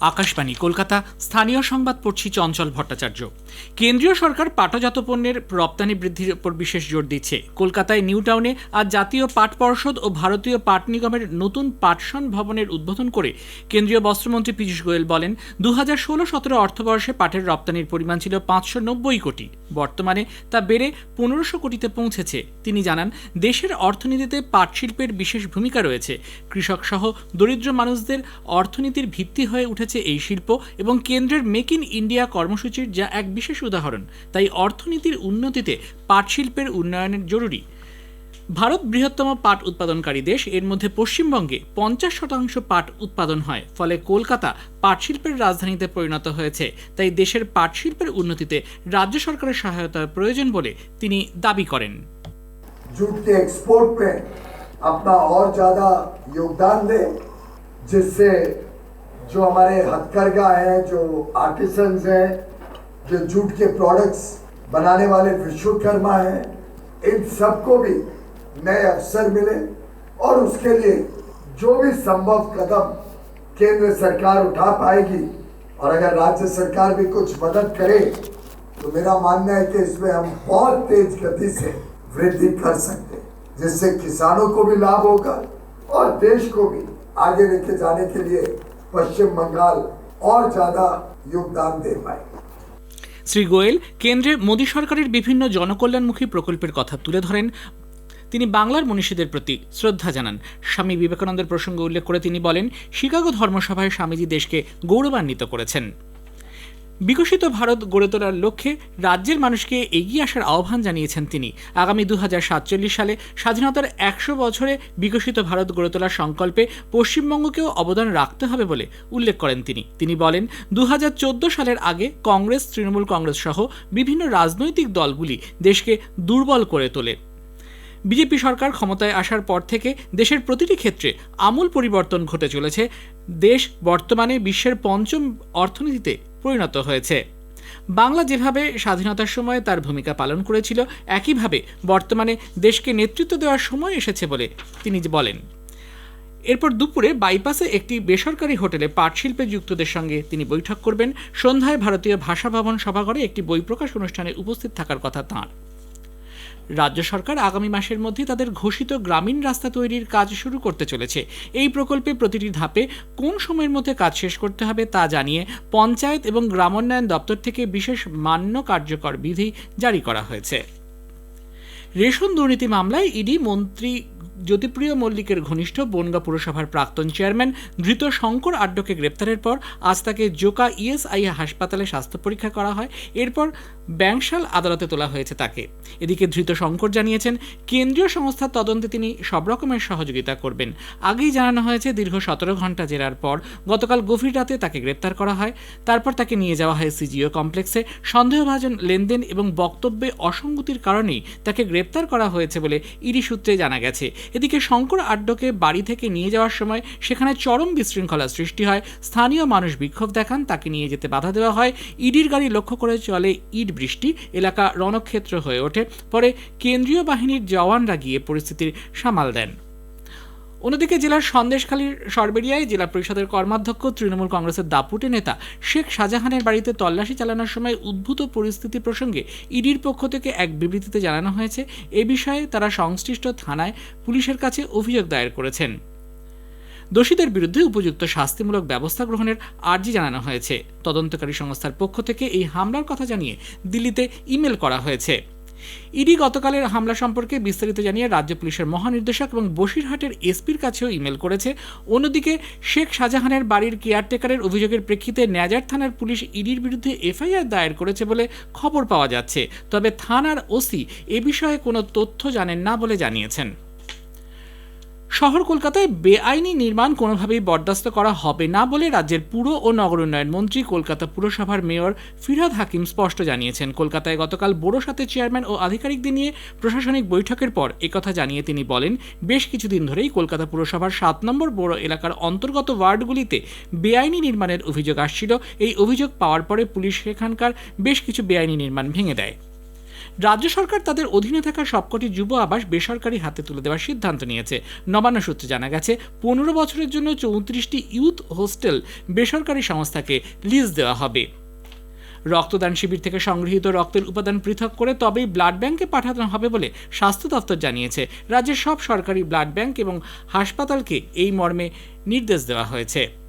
আকাশবাণী, কলকাতা। স্থানীয় সংবাদ পড়ছি চঞ্চল ভট্টাচার্য। কেন্দ্রীয় সরকার পাটজাত পণ্যের রপ্তানি বৃদ্ধির উপর বিশেষ জোর দিচ্ছে। কলকাতায় নিউ টাউনে আজ জাতীয় পাট পর্ষদ ও ভারতীয় পাট নিগমের নতুন পাটসন ভবনের উদ্বোধন করে কেন্দ্রীয় বস্ত্রমন্ত্রী পীযূষ গোয়েল বলেন দু হাজার ষোলো সতেরো অর্থবর্ষে পাটের রপ্তানির পরিমাণ ছিল পাঁচশো নব্বই কোটি। বর্তমানে তা বেড়ে পনেরোশো কোটিতে পৌঁছেছে। তিনি জানান, দেশের অর্থনীতিতে পাট শিল্পের বিশেষ ভূমিকা রয়েছে। কৃষক সহ দরিদ্র মানুষদের অর্থনীতির ভিত্তি হয়ে উঠেছে এই শিল্প এবং কেন্দ্রের মেক ইন ইন্ডিয়া কর্মসূচির যা এক বিশেষ উদাহরণ তাই অর্থনীতির উন্নতিতে পাট শিল্পের উন্নয়নের জরুরি ভারত বৃহত্তম পাট উৎপাদনকারী দেশ এর মধ্যে পশ্চিমবঙ্গে পঞ্চাশ শতাংশ পাট উৎপাদন হয় ফলে কলকাতা পাট শিল্পের রাজধানীতে পরিণত হয়েছে তাই দেশের পাট শিল্পের উন্নতিতে রাজ্য সরকারের সহায়তার প্রয়োজন বলে তিনি দাবি করেন जूट के एक्सपोर्ट में अपना और ज़्यादा योगदान दें जिससे जो हमारे हथकरघा हैं, जो आर्टिसंस हैं, जो जूट के प्रोडक्ट्स बनाने वाले विश्वकर्मा हैं, इन सबको भी नए अवसर मिले और उसके लिए जो भी संभव कदम केंद्र सरकार उठा पाएगी और अगर राज्य सरकार भी कुछ मदद करे तो मेरा मानना है कि इसमें हम बहुत तेज गति से वृद्धि कर सकते हैं, जिससे किसानों को भी लाभ होगा और देश को भी आगे लेके जाने के लिए पश्चिम बंगाल और ज्यादा योगदान दे पाएगा শ্রী গোয়েল কেন্দ্রে মোদী সরকারের বিভিন্ন জনকল্যাণমুখী প্রকল্পের কথা তুলে ধরেন তিনি বাংলার মনীষীদের প্রতি শ্রদ্ধা জানান স্বামী বিবেকানন্দের প্রসঙ্গ উল্লেখ করে তিনি বলেন শিকাগো ধর্মসভায় স্বামীজি দেশকে গৌরবান্বিত করেছেন বিকশিত ভারত গড়ে তোলার লক্ষ্যে রাজ্যের মানুষকে এগিয়ে আসার আহ্বান জানিয়েছেন তিনি। আগামী দু হাজার সাতচল্লিশ সালে স্বাধীনতার একশো বছরে বিকশিত ভারত গড়ে তোলার সংকল্পে পশ্চিমবঙ্গকেও অবদান রাখতে হবে বলে উল্লেখ করেন তিনি। তিনি বলেন দু হাজার চোদ্দ সালের আগে কংগ্রেস, তৃণমূল কংগ্রেস সহ বিভিন্ন রাজনৈতিক দলগুলি দেশকে দুর্বল করে তোলে। বিজেপি সরকার ক্ষমতায় আসার পর থেকে দেশের প্রতিটি ক্ষেত্রে আমূল পরিবর্তন ঘটে চলেছে। দেশ বর্তমানে বিশ্বের পঞ্চম অর্থনীতিতে পরিণত হয়েছে। বাংলা যেভাবে স্বাধীনতার সময় তার ভূমিকা পালন করেছিল, একইভাবে বর্তমানে দেশকে নেতৃত্ব দেওয়ার সময় এসেছে বলে তিনি বলেন। এরপর দুপুরে বাইপাসে একটি বেসরকারি হোটেলে পাটশিল্পে যুক্তদের সঙ্গে তিনি বৈঠক করবেন। সন্ধ্যায় ভারতীয় ভাষা ভবন সভাঘরে একটি বই প্রকাশ অনুষ্ঠানে উপস্থিত থাকার কথা তাঁর। রাজ্য সরকার আগামী মাসের মধ্যে তাদের ঘোষিত গ্রামীণ রাস্তা তৈরির কাজ শুরু করতে চলেছে। এই প্রকল্পে প্রতিটি ধাপে কোন সময়ের মধ্যে কাজ শেষ করতে হবে তা জানিয়ে পঞ্চায়েত এবং গ্রামোন্নয়ন দপ্তর থেকে বিশেষ মান্য কার্যকর বিধি জারি করা হয়েছে। রেশন দুর্নীতি মামলায় ইডি মন্ত্রী জ্যোতিপ্রিয় মল্লিকের ঘনিষ্ঠ বনগা পুরসভার প্রাক্তন চেয়ারম্যান ধৃত শঙ্কর আড্ডকে গ্রেপ্তারের পর আজ তাকে জোকা ইএসআই হাসপাতালে স্বাস্থ্য পরীক্ষা করা হয়। এরপর ব্যাংশাল আদালতে তোলা হয়েছে তাকে। এদিকে ধৃত শঙ্কর জানিয়েছেন, কেন্দ্রীয় সংস্থার তদন্তে তিনি সব রকমের সহযোগিতা করবেন। আগেই জানানো হয়েছে দীর্ঘ সতেরো ঘণ্টা জেরার পর গতকাল গভীর রাতে তাকে গ্রেপ্তার করা হয়। তারপর তাকে নিয়ে যাওয়া হয় সিজিও কমপ্লেক্সে। সন্দেহভাজন লেনদেন এবং বক্তব্যে অসঙ্গতির কারণেই তাকে গ্রেপ্তার করা হয়েছে বলে ইডি সূত্রে জানা গেছে। এদিকে শঙ্কর আড্ডকে বাড়ি থেকে নিয়ে যাওয়ার সময় সেখানে চরম বিশৃঙ্খলা সৃষ্টি হয়। স্থানীয় মানুষ বিক্ষোভ দেখান, তাকে নিয়ে যেতে বাধা দেওয়া হয়। ইডির গাড়ি লক্ষ্য করে চলে ইট বৃষ্টি, এলাকা রণক্ষেত্র হয়ে ওঠে। পরে কেন্দ্রীয় বাহিনীর জওয়ানরা গিয়ে পরিস্থিতির সামাল দেন। অন্যদিকে জেলার সন্দেশখালীর সরবেরিয়ায় জেলা পরিষদের কর্মাধ্যক্ষ, তৃণমূল কংগ্রেসের দাপুটে নেতা শেখ শাহজাহানের বাড়িতে তল্লাশি চালানোর সময় উদ্ভূত পরিস্থিতি প্রসঙ্গে ইডির পক্ষ থেকে এক বিবৃতিতে জানানো হয়েছে, এ বিষয়ে তারা সংশ্লিষ্ট থানায় পুলিশের কাছে অভিযোগ দায়ের করেছেন। দোষীদের বিরুদ্ধে উপযুক্ত শাস্তিমূলক ব্যবস্থা গ্রহণের আর্জি জানানো হয়েছে। তদন্তকারী সংস্থার পক্ষ থেকে এই হামলার কথা জানিয়ে দিল্লিতে ইমেল করা হয়েছে। ইডি গতকালের হামলা সম্পর্কে বিস্তারিত জানিয়ে রাজ্য পুলিশের মহানির্দেশক এবং বসিরহাটের এসপির কাছেও ইমেল করেছে। অন্যদিকে শেখ শাহজাহানের বাড়ির কেয়ারটেকারের অভিযোগের প্রেক্ষিতে ন্যাজার থানার পুলিশ ইডির বিরুদ্ধে এফআইআর দায়ের করেছে বলে খবর পাওয়া যাচ্ছে। তবে থানার ওসি এ বিষয়ে কোনো তথ্য জানেন না বলে জানিয়েছেন। শহর কলকাতায় বেআইনি নির্মাণ কোনোভাবেই বরদাস্ত করা হবে না বলে রাজ্যের পুর ও নগর উন্নয়ন মন্ত্রী কলকাতা পুরসভার মেয়র ফিরহাদ হাকিম স্পষ্ট জানিয়েছেন। কলকাতায় গতকাল বড় সাথে চেয়ারম্যান ও আধিকারিকদের নিয়ে প্রশাসনিক বৈঠকের পর একথা জানিয়ে তিনি বলেন, বেশ কিছুদিন ধরেই কলকাতা পুরসভার সাত নম্বর বড় এলাকার অন্তর্গত ওয়ার্ডগুলিতে বেআইনি নির্মাণের অভিযোগ আসছিল। এই অভিযোগ পাওয়ার পরে পুলিশ সেখানকার বেশ কিছু বেআইনি নির্মাণ ভেঙে দেয়। রাজ্য সরকার তাদের অধীনে থাকা সবকটি যুব আবাস বেসরকারি হাতে তুলে দেওয়ার সিদ্ধান্ত নিয়েছে। নবান্ন সূত্রে জানা গেছে, পনেরো বছরের জন্য চৌত্রিশটি ইউথ হোস্টেল বেসরকারি সংস্থাকে লিজ দেওয়া হবে। রক্তদান শিবির থেকে সংগৃহীত রক্তের উপাদান পৃথক করে তবেই ব্লাড ব্যাংকে পাঠানো হবে বলে স্বাস্থ্য দপ্তর জানিয়েছে। রাজ্যের সব সরকারি ব্লাড ব্যাংক এবং হাসপাতালকে এই মর্মে নির্দেশ দেওয়া হয়েছে।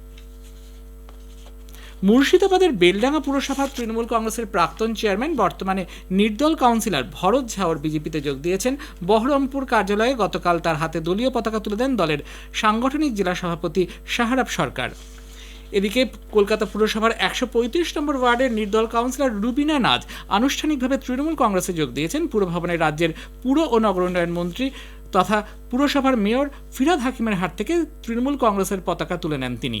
মুর্শিদাবাদের বেলডাঙ্গা পুরসভার তৃণমূল কংগ্রেসের প্রাক্তন চেয়ারম্যান, বর্তমানে নির্দল কাউন্সিলর ভরত ঝাওর বিজেপিতে যোগ দিয়েছেন। বহরমপুর কার্যালয়ে গতকাল তার হাতে দলীয় পতাকা তুলে দেন দলের সাংগঠনিক জেলা সভাপতি শাহরাব সরকার। এদিকে কলকাতা পুরসভার একশো পঁয়ত্রিশ নম্বর ওয়ার্ডের নির্দল কাউন্সিলর রুবিনা নাজ আনুষ্ঠানিকভাবে তৃণমূল কংগ্রেসে যোগ দিয়েছেন। পুরভবনে রাজ্যের পুর ও নগর উন্নয়ন মন্ত্রী তথা পুরসভার মেয়র ফিরাদ হাকিমের হাত থেকে তৃণমূল কংগ্রেসের পতাকা তুলে নেন তিনি।